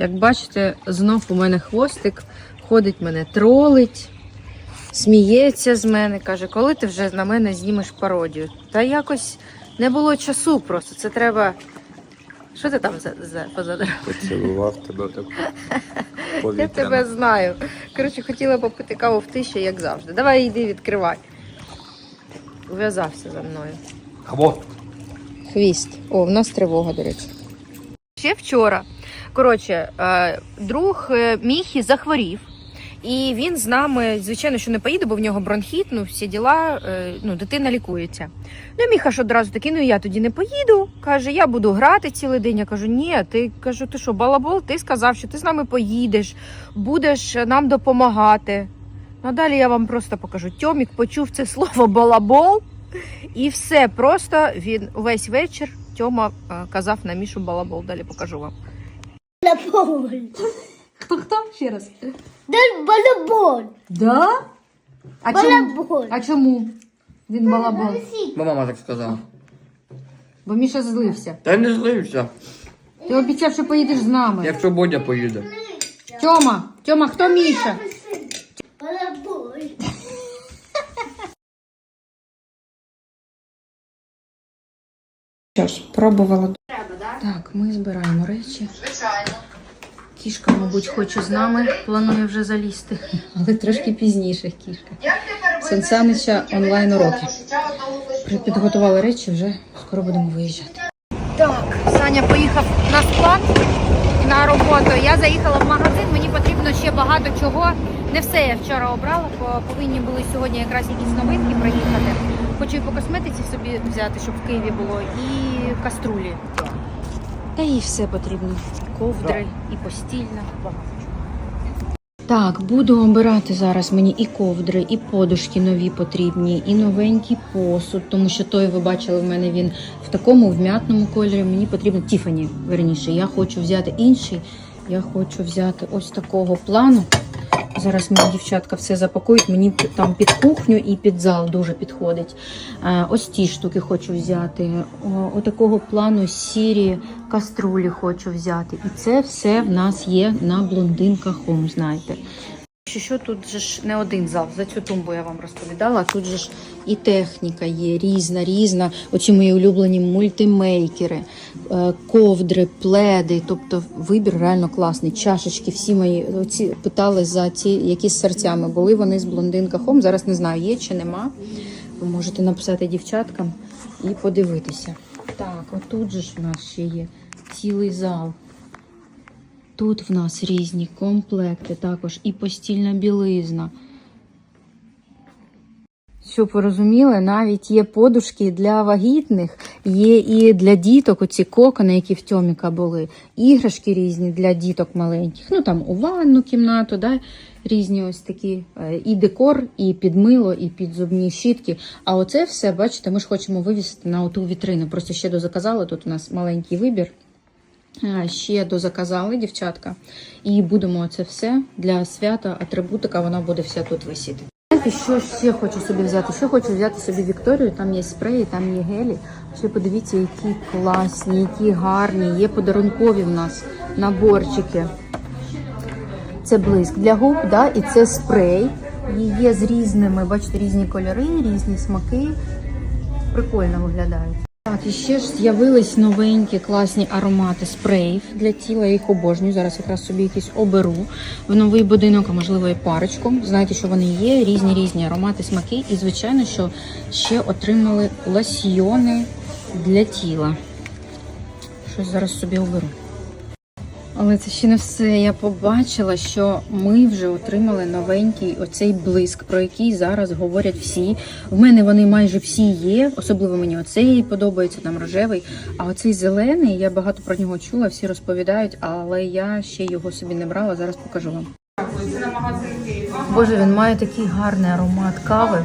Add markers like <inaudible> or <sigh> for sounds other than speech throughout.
Як бачите, знов у мене хвостик, ходить мене тролить, сміється з мене, каже, коли ти вже на мене знімеш пародію. Та якось не було часу просто. Це треба. Що ти там за, за позадрав? Поцілував тебе так <laughs> Я тебе знаю. Коротше, хотіла попити каву в тиші, як завжди. Давай йди відкривай. Ув'язався за мною. Хвост. Хвіст. О, в нас тривога, до речі. Ще вчора. Коротше, е, друг е, Міхі захворів. І він з нами, звичайно, що не поїде, бо в нього бронхіт, ну всі діла, е, ну, дитина лікується. Ну, Міха ж одразу такий, ну я тоді не поїду. Каже, я буду грати цілий день. Я кажу, ні, ти кажу, ти що, балабол, ти сказав, що ти з нами поїдеш, будеш нам допомагати. Ну, далі я вам просто покажу. Тьомік почув це слово балабол, і все. Просто він увесь вечір Тьома казав на Мішу балабол. Далі покажу вам. Балабол. Хто хто ще раз? Дай балабол. Да? А Балабол. А чому він балабол? Бо мама так сказала. Бо Міша злився. Та не злився, Ти обіцяв, що поїдеш з нами. якщо Бодя поїде. Тьома, Тьома, хто Міша? Що ж, пробувала. Так, ми збираємо речі. Звичайно. Кішка, мабуть, хоче з нами, планує вже залізти, <laughs> але трошки пізніше кішка. Сенсанича онлайн уроки. Підготували речі, вже скоро будемо виїжджати. Так, Саня поїхав на склад на роботу. Я заїхала в магазин. Мені потрібно ще багато чого. Не все я вчора обрала, бо повинні були сьогодні якраз якісь новинки приїхати. Хочу і по косметиці собі взяти, щоб в Києві було, і каструлі. Та їй все потрібно. Ковдри, і постільна. Так, буду обирати зараз мені і ковдри, і подушки нові потрібні, і новенький посуд, тому що той ви бачили в мене він в такому вм'ятному кольорі. Мені потрібно Тіфані, верніше. Я хочу взяти інший. Я хочу взяти ось такого плану. Зараз мені дівчатка все запакують. Мені там під кухню і під зал дуже підходить. Ось ті штуки хочу взяти. Отакого плану сірі каструлі хочу взяти. І це все в нас є на блондинках Home, знаєте. Що, тут же ж не один зал, за цю тумбу я вам розповідала. Тут же ж і техніка є різна, різна. Оці мої улюблені мультимейкери, е, ковдри, пледи. Тобто вибір реально класний. Чашечки, всі мої оці питали за ті, які з серцями були вони з блондинка Home. Зараз не знаю, є чи нема. Ви можете написати дівчаткам і подивитися. Так, отут же ж в нас ще є цілий зал. Тут в нас різні комплекти, також і постільна білизна. Щоб ви розуміли, навіть є подушки для вагітних, є і для діток, оці кокони, які в Тьоміка були, іграшки різні для діток маленьких. Ну там у ванну кімнату, да, різні ось такі е, і декор, і під мило, і під зубні щітки. А оце все, бачите, ми ж хочемо вивісити на оту вітрину. Просто ще дозаказали. Тут у нас маленький вибір. Е, Ще дозаказали дівчатка, і будемо це все для свята, атрибутика, вона буде вся тут висіти. Знаєте, що ще хочу собі взяти? Ще хочу взяти собі Вікторію, там є спреї, там є гелі. Ще подивіться, які класні, які гарні. Є подарункові в нас наборчики. Це блиск для губ, да? і це спрей. І є з різними, бачите, різні кольори, різні смаки. Прикольно виглядають. Так, і ще ж з'явились новенькі класні аромати спреїв для тіла. Я їх обожнюю. Зараз якраз собі якісь оберу в новий будинок, а можливо і парочку. Знаєте, що вони є, різні різні аромати, смаки. І, звичайно, що ще отримали лосьйони для тіла. Щось зараз собі оберу. Але це ще не все. Я побачила, що ми вже отримали новенький оцей блиск, про який зараз говорять всі. В мене вони майже всі є. Особливо мені оцей подобається, там рожевий. А оцей зелений, я багато про нього чула, всі розповідають, але я ще його собі не брала. Зараз покажу вам. Боже, він має такий гарний аромат кави.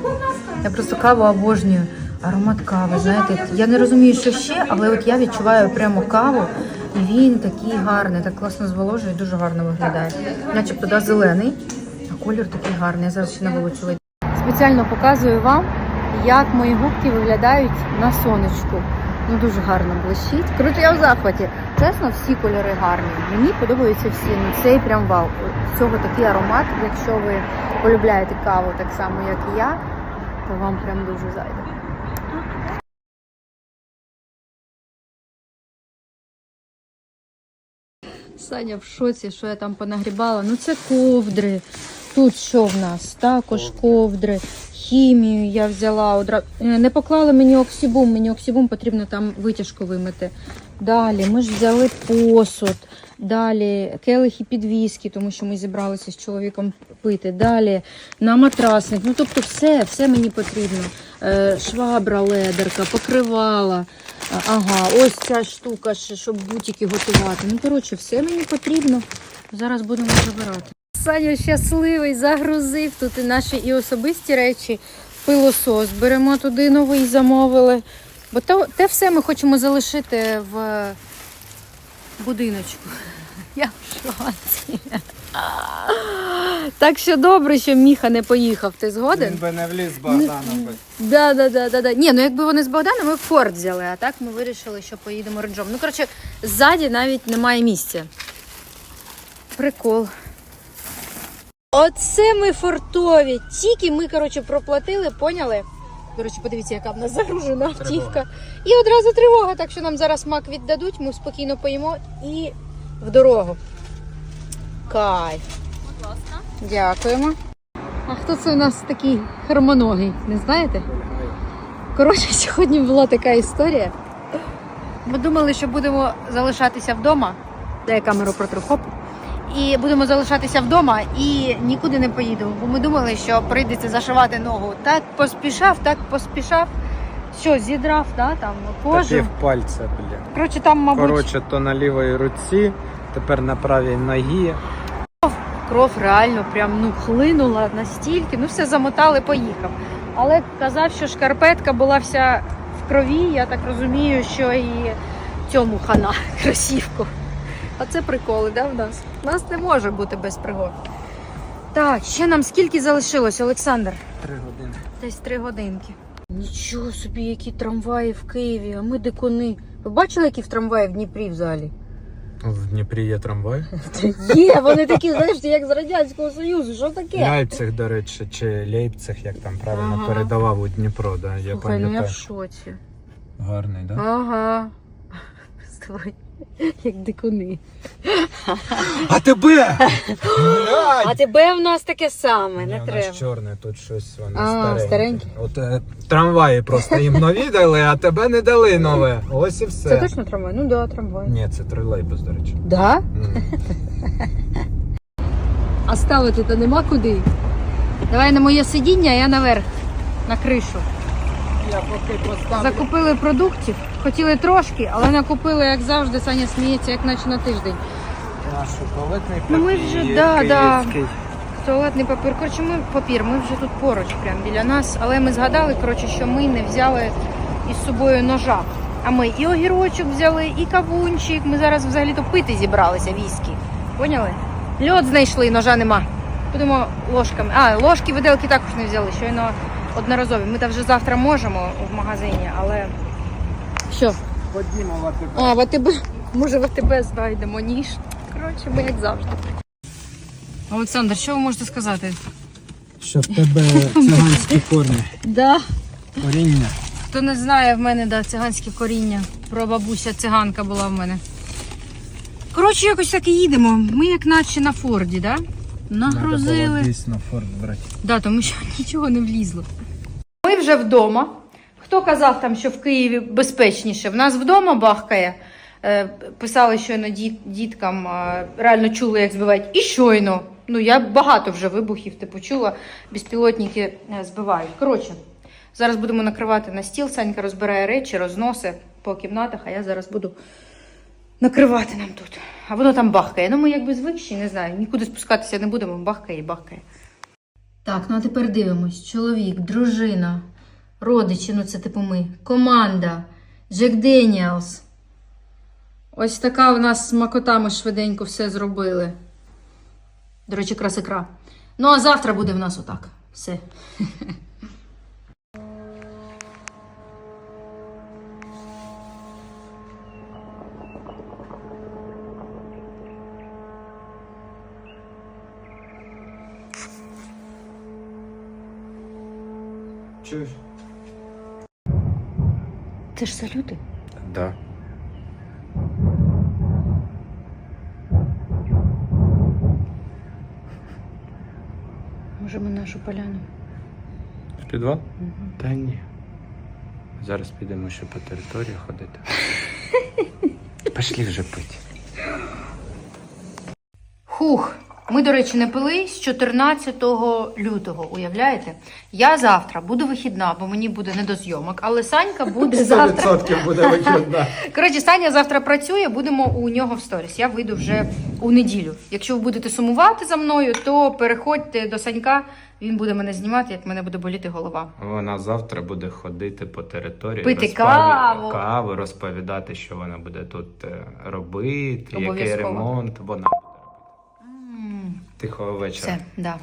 Я просто каву обожнюю. Аромат кави, знаєте, я не розумію, що ще, але от я відчуваю прямо каву, і він такий гарний, так класно зволожує, дуже гарно виглядає. Начебто да, зелений, а колір такий гарний. Я зараз ще вулицю вийду. Спеціально показую вам, як мої губки виглядають на сонечку. Ну дуже гарно блищить. Круто, я в захваті. Чесно, всі кольори гарні. Мені подобаються всі. Ну цей прям вау. От Цього такий аромат. Якщо ви полюбляєте каву так само, як і я, то вам прям дуже зайде. Саня в шоці, що я там понагрібала. Ну це ковдри. Тут що в нас? Також ковдри. Хімію я взяла одразу. Не поклали мені оксібум, мені оксібум потрібно там витяжку вимити. Далі ми ж взяли посуд, далі келихи підвіски, тому що ми зібралися з чоловіком пити. Далі на матрасник. Ну тобто все, все мені потрібно. Е, Швабра, ледерка, покривала. Ага, ось ця штука, щоб бутики готувати. Ну, коротше, все мені потрібно. Зараз будемо забирати. Саня щасливий, загрузив тут і наші і особисті речі. Пилосос. Беремо туди новий, замовили. Бо те, те все ми хочемо залишити в будиночку. <laughs> Я в шоці. <laughs> Так що добре, що Міха не поїхав. Ти згоден? Він би не вліз з Богданом би. Да, да, да, да, да. Ні, ну якби вони з Богданом, ми б Форд взяли, а так ми вирішили, що поїдемо ренджом. Ну, коротше, ззаді навіть немає місця. Прикол. Оце ми фортові. Тільки ми, коротше, проплатили, поняли? До речі, подивіться, яка в нас загружена автівка. І одразу тривога, так що нам зараз мак віддадуть, ми спокійно поїмо і в дорогу. Кайф. Дякуємо. А хто це у нас такий хромоногий, не знаєте? Коротше, сьогодні була така історія. Ми думали, що будемо залишатися вдома. Дай я камеру протру, хоп. І будемо залишатися вдома і нікуди не поїдемо. Бо ми думали, що прийдеться зашивати ногу. Так поспішав, так поспішав. Що, зідрав, да, там Та кожу. пів пальця, бля. Коротше, там, мабуть, Коротше, то на лівій руці, тепер на правій ногі. кров реально прям ну хлинула настільки. Ну все замотали, поїхав. Але казав, що шкарпетка була вся в крові. Я так розумію, що і цьому хана <laughs> кросівку. А це приколи, да, в нас? У нас не може бути без пригод. Так, ще нам скільки залишилось, Олександр? Три години. Десь три годинки. Нічого собі, які трамваї в Києві, а ми дикуни. Ви бачили, які в трамваї в Дніпрі взагалі? В Дніпрі є трамвай. <laughs> Є, вони такі, знаєш, як з Радянського Союзу. Що таке? Лейпциг, до речі, чи Лейпциг, як там правильно Ага. передавав у Дніпро, да, я Слухай, ну я в шоці. Гарний, да? Ага. <laughs> Тобою, Як дикуни. А тебе! А тебе в нас таке саме, не Ні, у треба. нас чорне, тут щось воно А, стареньке. стареньке? От е, трамваї просто їм нові дали, а тебе не дали нове. Ось і все. Це точно трамвай? Ну да, трамвай. Ні, це тролейбус, до речі. Да? М. <laughs> А ставити то нема куди. Давай на моє сидіння, а я наверх, на кришу. Закупили продуктів, хотіли трошки, але накупили, як завжди, Саня сміється, як наче на тиждень. Наш туалетний Ну, ми папір вже- да, да. Туалетний папір. Коротше, ми папір, ми вже тут поруч, прямо біля нас. Але ми згадали, коротше, що ми не взяли із собою ножа. А ми і огірочок взяли, і кавунчик. Ми зараз взагалі-то пити зібралися віскі. Поняли? Льод знайшли, ножа нема. Будемо ложками. А, ложки, виделки також не взяли. Щойно одноразові. Ми там вже завтра можемо в магазині, але. Що? Ходімо в АТБ. А, в АТБ. Може, в АТБ знайдемо ніж. Коротше, ми як завжди. Олександр, що ви можете сказати? Що в тебе циганські <laughs> корні. Да. Коріння. Хто не знає, в мене да, циганське коріння. Прабабуся циганка була в мене. Коротше, якось так і їдемо. Ми як наче на Форді, да? Нагрузили. Дійсно, форт брати. Да, тому що <laughs> нічого не влізло. Ми вже вдома. Хто казав там, що в Києві безпечніше? В нас вдома бахкає. Е, Писали щойно діт, діткам, е, реально чули, як збивають. І щойно. Ну, я багато вже вибухів типу чула, безпілотники е, збивають. Коротше, зараз будемо накривати на стіл. Санька розбирає речі, розносить по кімнатах, а я зараз буду накривати нам тут. А воно там бахкає. Ну, ми якби звикші, не знаю, нікуди спускатися не будемо, бахкає і бахкає. Так, ну а тепер дивимось. Чоловік, дружина, родичі, ну це типу ми, команда, Джек Деніелс. Ось така в нас смакота, ми швиденько все зробили. До речі, красикра. Ну, а завтра буде в нас отак. Все. <laughs> Чуєш? Це ж салюти. Да. Може, ми нашу поляну. В підвал? Та ні. Зараз підемо ще по території ходити. <laughs> Пішли вже пити. Хух. Ми, до речі, не пили з 14 лютого, уявляєте? Я завтра буду вихідна, бо мені буде не до зйомок, але Санька буде завтра. буде вихідна. <laughs> Коротше, Саня завтра працює, будемо у нього в сторіс. Я вийду вже у неділю. Якщо ви будете сумувати за мною, то переходьте до Санька, він буде мене знімати, як мене буде боліти голова. Вона завтра буде ходити по території, Пити розпові- каву. каву, розповідати, що вона буде тут е, робити, який Обов'язково. ремонт вона Тихого вечора. Все, да.